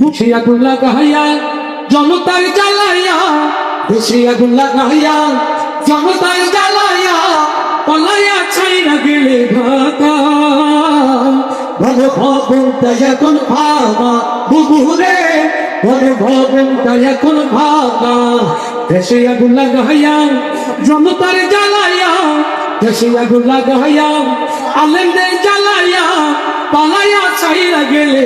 মুখে আগুন লাগাইয়া, জনতার জ্বালাইয়া দেশে আগুন লাগাইয়া, জনতার জ্বালাইয়া, পালাইয়া ছাইরা গেলে ঢাকা ভালো ভবনটা এখন ভাঙা, বুবুরে ভালো ভবনটা এখন ভাঙা। দেশে আগুন লাগাইয়া, জনতার জ্বালাইয়া দেশে আগুন লাগাইয়া, আলেমদের জ্বালাইয়া, পালাইয়া ছাইরা গেলে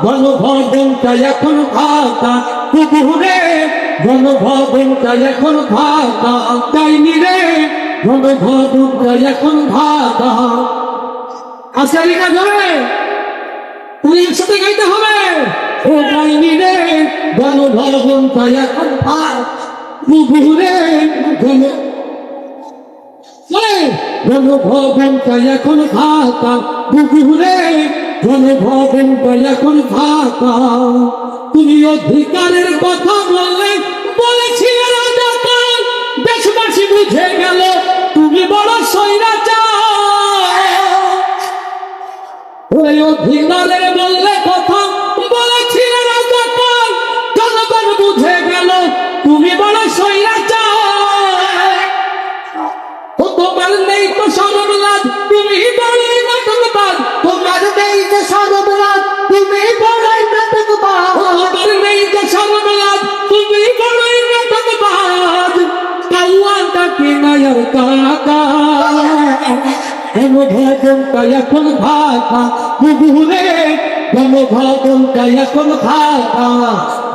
ঢাকা গণভবনটা এখন ভাতা কুকুরে গণভবনটা এখন ভাতা তাইনি রে গণভবনটা এখন ভাতা আচারিকা ধরে তুমি একসাথে গাইতে হবে? ও ডাইনি রে গণভবনটা এখন ভাত কুকুরে গণ গণভবনটা এখন ভাতা বুকুরে গণভবনটা এখন ভাতা তুমি অধিকারের কথা বললে, বলেছিলে রাজাকার দেশবাসী বুঝে গেল, তুমি বড় ওই অধিকারের বললে কথা, বলেছিলে রাজাকার জনগণ বুঝে গণভবনটা এখন ভাতা বুবুরে গণভবনটা এখন ভাতা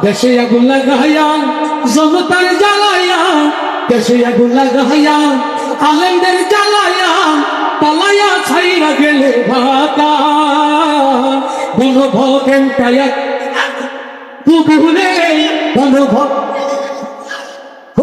দেশে আগুন লাগাইয়া, জনতার জ্বালাইয়া, দেশে আগুন লাগাইয়া, আলেমদের জ্বালাইয়া, পালাইয়া ছাইরা গেলে ভাতা গণভবনটা এক বুবুরে গণভবন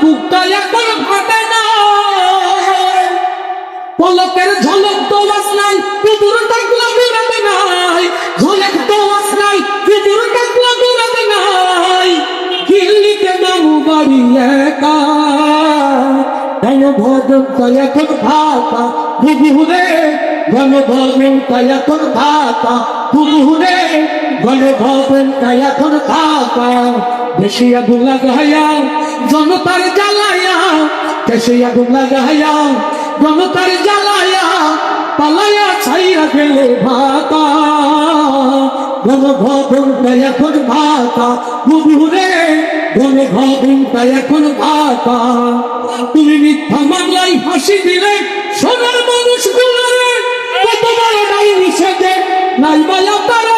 বুকটা এখন ঘটে না পলকের ঝলক তো বাস নাই কুকুর টাকলা ঘুরাতে নাই। ঝলক তো বাস নাই কুকুর টাকলা ঘুরাতে নাই। দিল্লিতে মামু বাড়ি একা। গণভবনটা এখন ভাতা? ভাতা? বেশি আগুন লাগাইয়া জনতার জ্বালাইয়া বেশি আগুন লাগাইয়া জনতার জ্বালাইয়া পালাইয়া ছাইয়া গেলে ভাতা। এখন ভাতা। গণভবনটা এখন ভাতা। তুমি মিথ্যা মামলায় ফাঁসি দিলে, সোনার মানুষ গুলারে কত নাই নিষেধে, নাই তার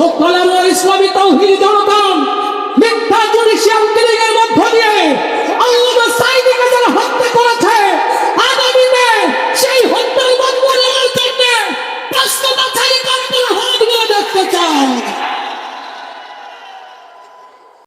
ও কলাম ইসলামী তাওহিদি জনতান